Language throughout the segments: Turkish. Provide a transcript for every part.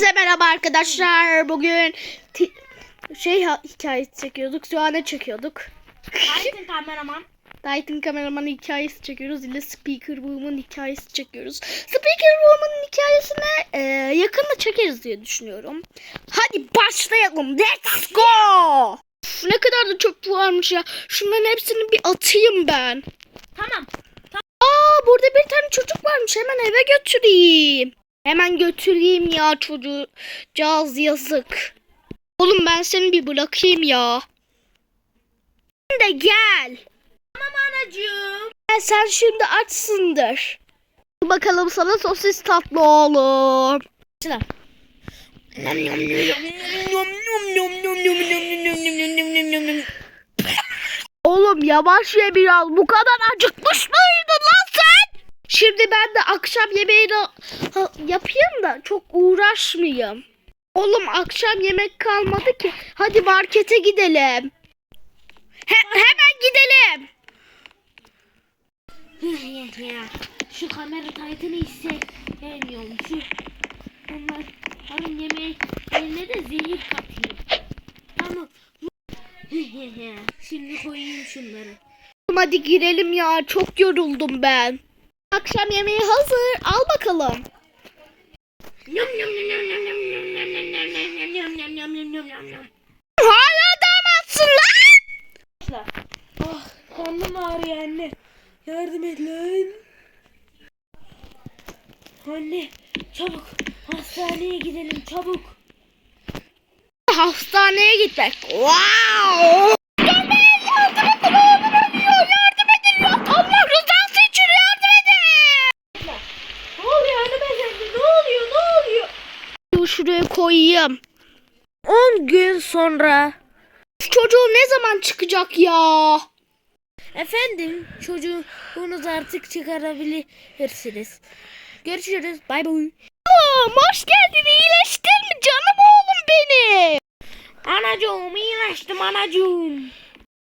Size merhaba arkadaşlar. Bugün şey hikayesi çekiyorduk. Sühane çekiyorduk. Titan kameraman. Titan kameramanın hikayesi çekiyoruz. ile Speaker Boom'un hikayesi çekiyoruz. Speaker Boom'un hikayesini e, yakında çekeriz diye düşünüyorum. Hadi başlayalım. Let's go. Ne kadar da çöp varmış ya. Şunların hepsini bir atayım ben. Tamam. Aa burada bir tane çocuk varmış. Hemen eve götüreyim. Hemen götüreyim ya çocuğcağız yazık. Oğlum ben seni bir bırakayım ya. Sen de gel. Tamam anacığım. Gel sen şimdi açsındır. Bakalım sana sosis tatlı oğlum. Başla. Oğlum yavaş ye biraz. Bu kadar acıkmış mıydın lan? Şimdi ben de akşam yemeğini yapayım da çok uğraşmayayım. Oğlum akşam yemek kalmadı ki. Hadi markete gidelim. He- hemen gidelim. ya. Şu kamera Titan'ı hissetmiyorum. Şu onlar onun yemeğine de zehir katayım. Tamam. Şimdi koyayım şunları. Hadi girelim ya. Çok yoruldum ben. Akşam yemeği hazır. Al bakalım. Hala damatsın lan. Ah, karnım ağrıyor anne. Yardım et lan. Anne çabuk hastaneye gidelim çabuk. Hastaneye gitmek. Wow. Şuraya koyayım. 10 gün sonra. Çocuğu ne zaman çıkacak ya? Efendim, çocuğunuz artık çıkarabilirsiniz. Görüşürüz. Bay bay. Oğlum hoş geldin. İyileştin mi canım oğlum benim? Anacığım iyileştim anacığım.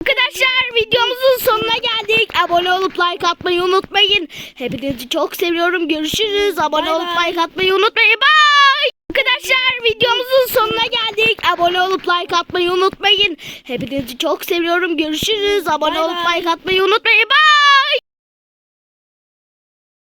Arkadaşlar videomuzun sonuna geldik. Abone olup like atmayı unutmayın. Hepinizi çok seviyorum. Görüşürüz. Abone Bay olup bay. like atmayı unutmayın. Bye. Arkadaşlar videomuzun sonuna geldik. Abone olup like atmayı unutmayın. Hepinizi çok seviyorum. Görüşürüz. Abone Bay olup bay. like atmayı unutmayın. Bye.